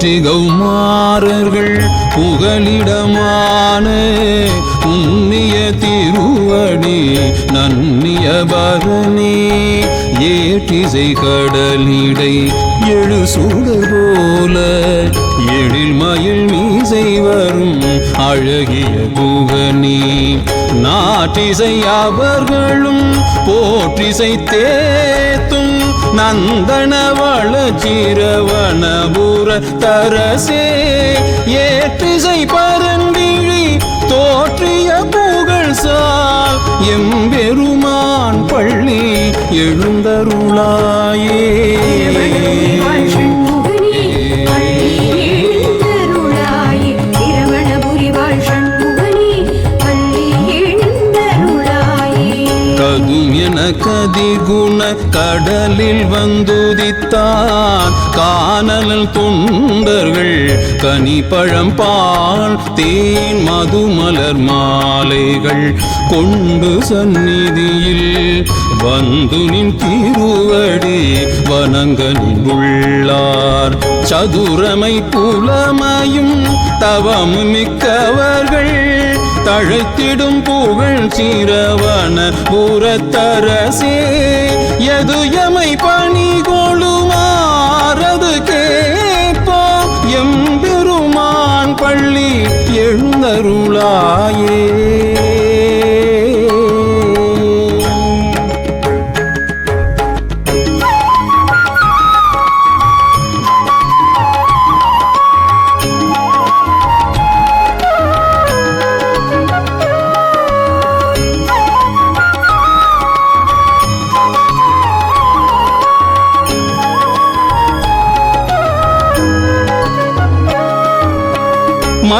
போற்றிகௌமாரர்கள் புகலிடமான உன்னிய திருவடி நன்னிய பரணி ஏற்றிசை கடலிடை எழு சுடர் போல எழில் மயில் மீசை வரும் அழகிய குகனி. நாட்டிசை அவர்களும் போற்றிசை தேத்தும் நந்தனவள சிரவணபுர தரசே ஏற்றிசை பரந்திழி தோற்றிய புகழ் சால் எம்பெருமான் பள்ளி எழுந்தருளாயே. கதிகுண கடலில் வந்துதித்தான். காணலல் தொண்டர்கள் கனிப்பழம் பால் தேன் மதுமலர் மாலைகள் கொண்டு சந்நிதியில் வந்து நின் திருவடி வணங்க நின்றுள்ளார். சதுரமை புலமையும் தவம் மிக்கவர்கள் தழைத்திடும் புகழ் சிரவண பூரத்தரசே எது எமை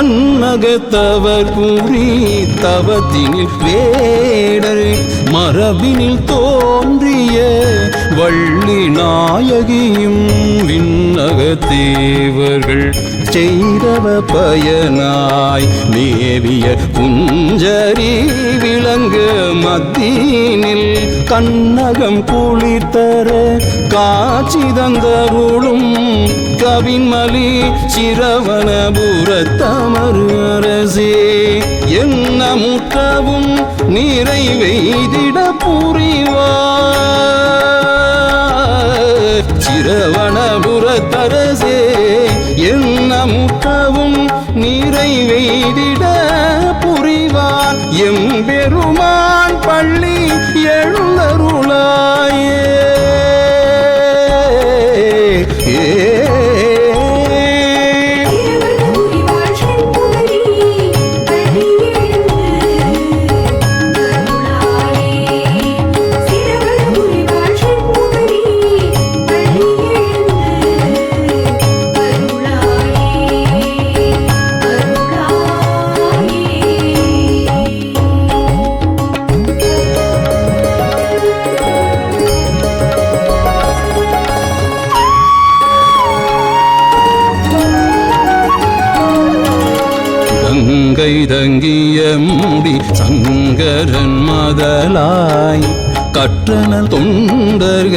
one. உலகத்தவர் கூறி தவத்தினில் வேடர் மரபினில் தோன்றிய வள்ளி நாயகியும் விண்ணகத்தேவர்கள் செய்தவ பயனாய் மேவிய குஞ்சரி விளங்கு மத்தியினில் கண்ணகம் குளித்தர காட்சி தந்தருளும் கவின்மலி சிரவணபுரத்தமரு அரசே என்ன முற்றவும் நிறைவெய்திட புரி கங்கை தங்கிய மூடி சங்கரன் மதலாய். கற்றனல் தொண்டர்க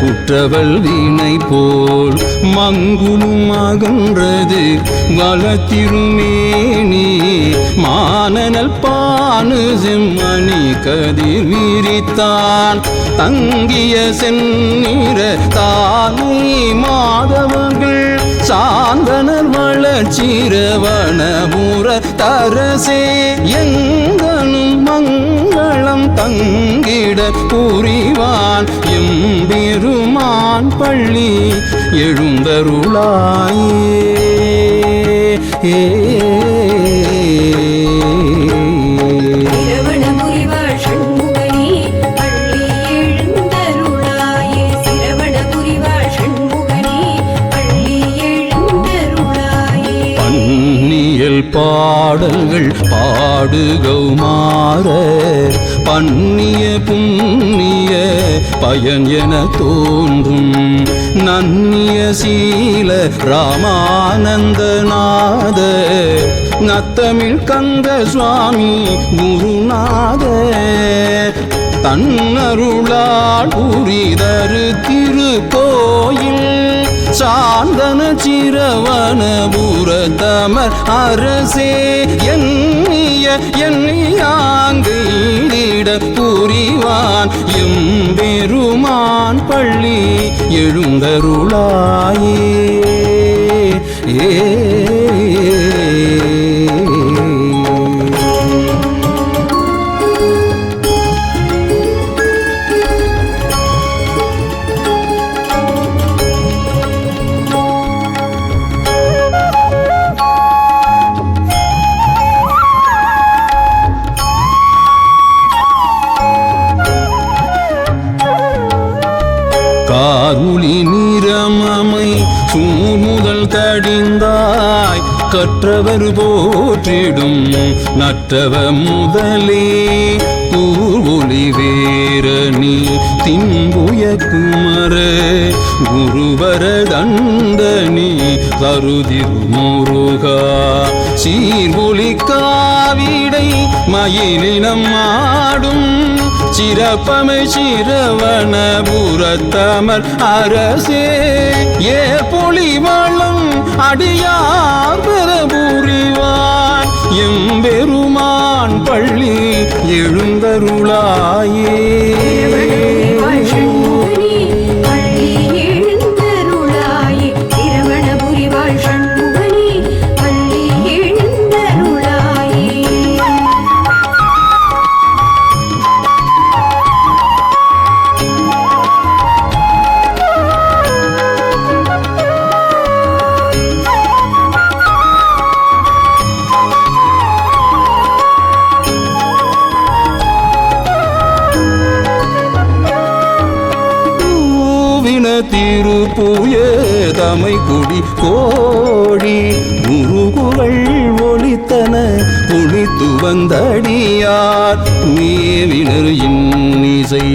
குற்றவள் வீணை போல் மங்குலும் அகன்றது வளத்திருமேனி மானனல் பானு செம்மணி கதிர் விரித்தான். தங்கிய செந்நிற தானே மாதவர்கள் சாந்தனர் வளச்சிரவணபுர தரசே எங்கனும் மங்களம் தங்கிட புரிவான் எம்பெருமான் பள்ளி எழுந்தருளாயே. ஏ பாடல்கள் பாடுகௌமார பண்ணிய புண்ணிய பயன் என தோன்றும். நன்னிய சீல ராமானந்தநாத நத்தமிழ் கந்த சுவாமி குருநாத தன்னருளால் புரிதரு திருக்கோயில் சாந்தன சிரவணபுரத்தமர் அரசே எண்ணிய எண்ணியாங்கிட புரிவான் எம்பெருமான் பள்ளி எழுந்தருளாயே. ஏ கற்றவர் போற்றிடும் நற்றவ முதலே. கூர்வொளி வேரணி தின்புய குமர குருவர தண்டனி கருதிரு முருகா சீர்வொளி காவிடை மயிலினம் ஆடும் சிறப்பமை சிரவண புறத்தமர் அரசே. ஏ பொலிவளம் அடியார் பெற புரிவான் எம்பெருமான் பள்ளி எழுந்தருளாயே. திருப்புய தமை குடி கோழி முருகுகள் ஒளித்தன ஒளித்து வந்தடியார் மேவினர் இன்னிசை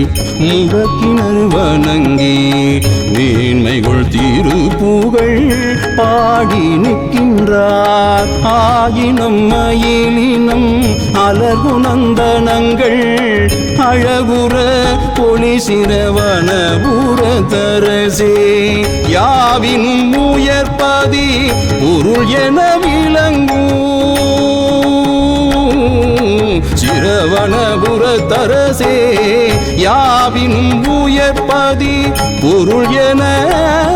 முழக்கினர் வணங்கி மேன்மைகள் திருப்புகழ் பாடி நிற்கின்றார். ஆயினம் மயிலினம் அலகுநந்தனங்கள் அழகுற பொலி சிரவண தரசே. யாவின் உயர்பதி பொருள் என விளங்கும் சிறவனபுர தரசே. யாவின் உயர்பதி பொருள் என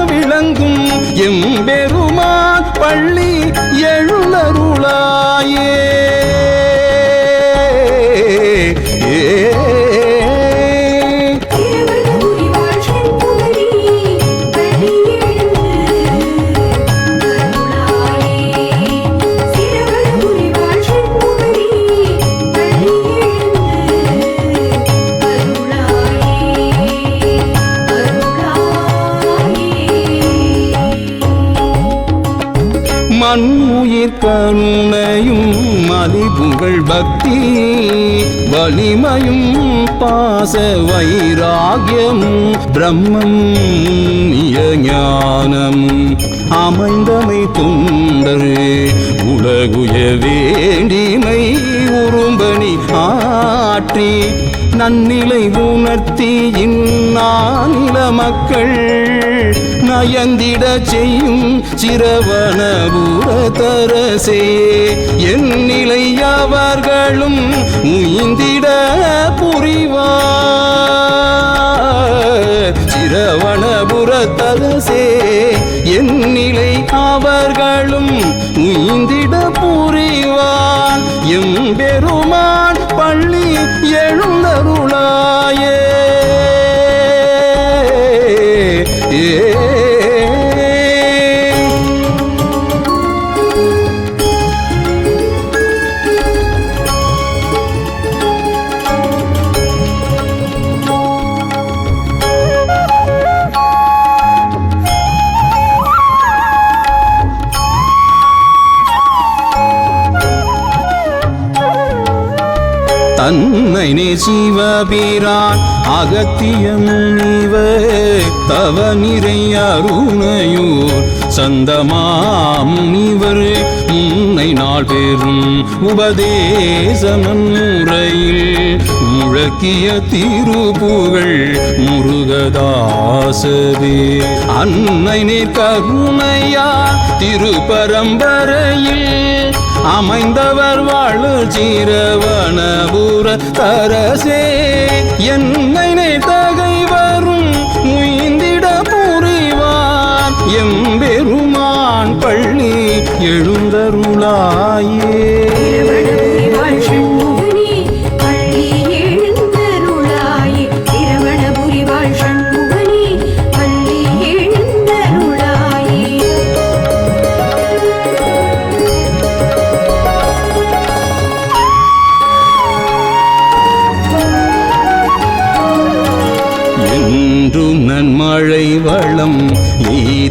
விளங்கும். எம்பெருமான் பள்ளி எழுளருளாயே கருணையும் மலிபுகழ் பக்தி வலிமையும் பாச வைராகியம் பிரம்மம் ஞானம். அமைந்தமை தொண்டரு உலகுய வேண்டிமை உறும்பணி ஆற்றி நன்னிலை உணர்த்தி இந்நானில மக்கள் நயந்திட செய்யும் சிரவணபுர தரசே என் நிலை அவர்களும் உயிந்திட புரிவார். சிரவணபுர தரசே என் நிலை அவர்களும் உயிந்திட புரிவான் எம்பெரும் தன்னை நே சிவபிரான் அகத்திய முனிவ தவ நிறை அருணையூர். சந்தமாம் இவர் முன்னை நாள் பெறும் உபதேசமன்முறையில் முழக்கிய திருப்புகழ் முருகதாசவே அன்னை நீர் கருணையா திருப்பரம்பரையில் அமைந்தவர் வாழு சீரவனபுர தரசே. என்னை தகை வரும் முயந்திட புரிவான் எம்பெருமான் பள்ளி எழுந்தருளாய்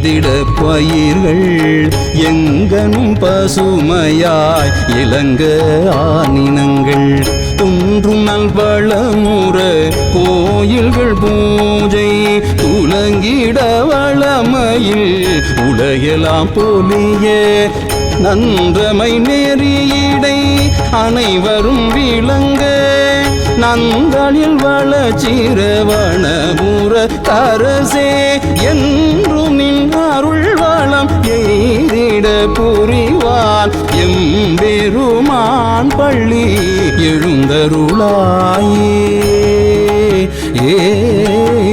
எய்திட பயிர்கள். எங்கனும் பசுமையாய் இளங்க ஆனினங்கள் துன்றும் நல்வளமுற கோயில்கள் பூஜை துலங்கிட வளமையில் உலகெல்லாம் போலிய நன்றமை நெறியிடை அனைவரும் விளங்க. நந்தளில் வளச்சிரவணபுர தரசே என் அருள்வளம் எய்திட புரிவான். எம்பெருமான் பள்ளி எழுந்தருளாயே. ஏ